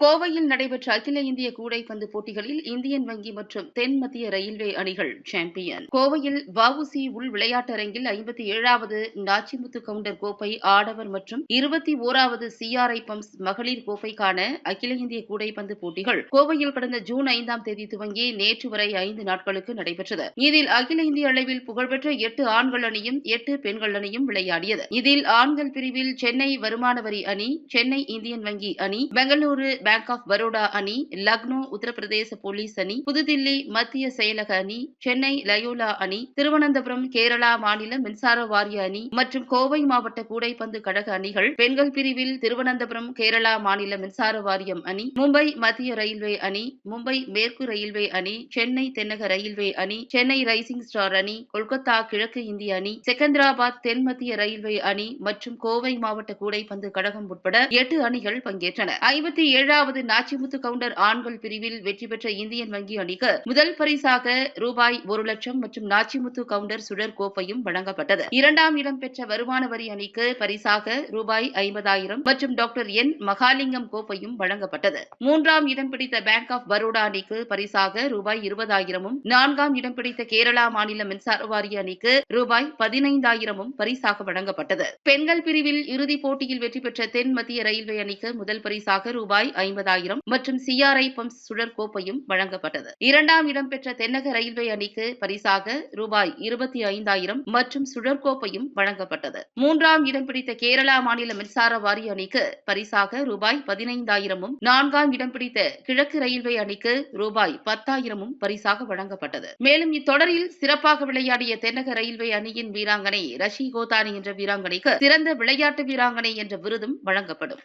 கோவையில் நடைபெற்ற அகில இந்திய கூடைப்பந்து போட்டிகளில் இந்தியன் வங்கி மற்றும் தென் மத்திய ரயில்வே அணிகள் சாம்பியன். கோவையில் வவுசி உள் விளையாட்டரங்கில் ஐம்பத்தி ஏழாவது நாச்சிமுத்து கவுண்டர் கோப்பை ஆடவர் மற்றும் இருபத்தி ஓராவது சிஆர்ஐ பம்ப்ஸ் மகளிர் கோப்பைக்கான அகில இந்திய கூடைப்பந்து போட்டிகள் கோவையில் கடந்த ஜூன் ஐந்தாம் தேதி துவங்கி நேற்று வரை ஐந்து நாட்களுக்கு நடைபெற்றது. இதில் அகில இந்திய அளவில் புகழ்பெற்ற எட்டு ஆண்கள் அணியும் எட்டு பெண்கள் அணியும் விளையாடியது. இதில் ஆண்கள் பிரிவில் சென்னை வருமான வரி அணி சென்னை இந்தியன் வங்கி அணி பெங்களூரு பேங்க் ஆஃப் பரோடா அணி லக்னோ உத்தரப்பிரதேச போலீஸ் அணி புதுதில்லி மத்திய செயலக அணி சென்னை லயோலா அணி திருவனந்தபுரம் கேரளா மாநில மின்சார வாரிய அணி மற்றும் கோவை மாவட்ட கூடைப்பந்து கழக அணிகள் பெண்கள் பிரிவில் திருவனந்தபுரம் கேரளா மாநில மின்சார வாரியம் அணி மும்பை மத்திய ரயில்வே அணி மும்பை மேற்கு ரயில்வே அணி சென்னை தென்னக ரயில்வே அணி சென்னை ரைசிங் ஸ்டார் அணி கொல்கத்தா கிழக்கு இந்திய அணி செகந்திராபாத் தென் மத்திய ரயில்வே அணி மற்றும் கோவை மாவட்ட கூடைப்பந்து கழகம் உட்பட எட்டு அணிகள் பங்கேற்றன. ஐம்பத்தி ஏழாவது நாச்சிமுத்து கவுண்டர் ஆண்கள் பிரிவில் வெற்றி பெற்ற இந்தியன் வங்கி அணிக்கு முதல் பரிசாக ரூபாய் ஒரு லட்சம் மற்றும் நாச்சிமுத்து கவுண்டர் சுழற் கோப்பையும் வழங்கப்பட்டது. இரண்டாம் இடம் பெற்ற வருமான வரி அணிக்கு பரிசாக ரூபாய் ஐம்பதாயிரம் மற்றும் டாக்டர் என் மகாலிங்கம் கோப்பையும் வழங்கப்பட்டது. மூன்றாம் இடம் பிடித்த பேங்க் ஆஃப் பரோடா அணிக்கு பரிசாக ரூபாய் இருபதாயிரமும் நான்காம் இடம் பிடித்த கேரளா மாநில மின்சார வாரிய அணிக்கு ரூபாய் பதினைந்தாயிரமும் பரிசாக வழங்கப்பட்டது. பெண்கள் பிரிவில் இறுதிப் போட்டியில் வெற்றி பெற்ற தென் மத்திய ரயில்வே அணிக்கு முதல் பரிசாக ரூபாய் ஐம்பதாயிரம் மற்றும் சிஆர்ஐ பம்ப் சுழற் கோப்பையும் வழங்கப்பட்டது. இரண்டாம் இடம் பெற்ற தென்னக ரயில்வே அணிக்கு பரிசாக ரூபாய் இருபத்தி ஐந்தாயிரம் மற்றும் சுழற்கோப்பையும் வழங்கப்பட்டது. மூன்றாம் இடம் பிடித்த கேரளா மாநில மின்சார வாரிய அணிக்கு பரிசாக ரூபாய் பதினைந்தாயிரமும் நான்காம் இடம் பிடித்த கிழக்கு ரயில்வே அணிக்கு ரூபாய் பத்தாயிரமும் பரிசாக வழங்கப்பட்டது. மேலும் இத்தொடரில் சிறப்பாக விளையாடிய தென்னக ரயில்வே அணியின் வீராங்கனை ரஷி கோதானி என்ற வீராங்கனைக்கு சிறந்த விளையாட்டு வீராங்கனை என்ற விருதும் வழங்கப்படும்.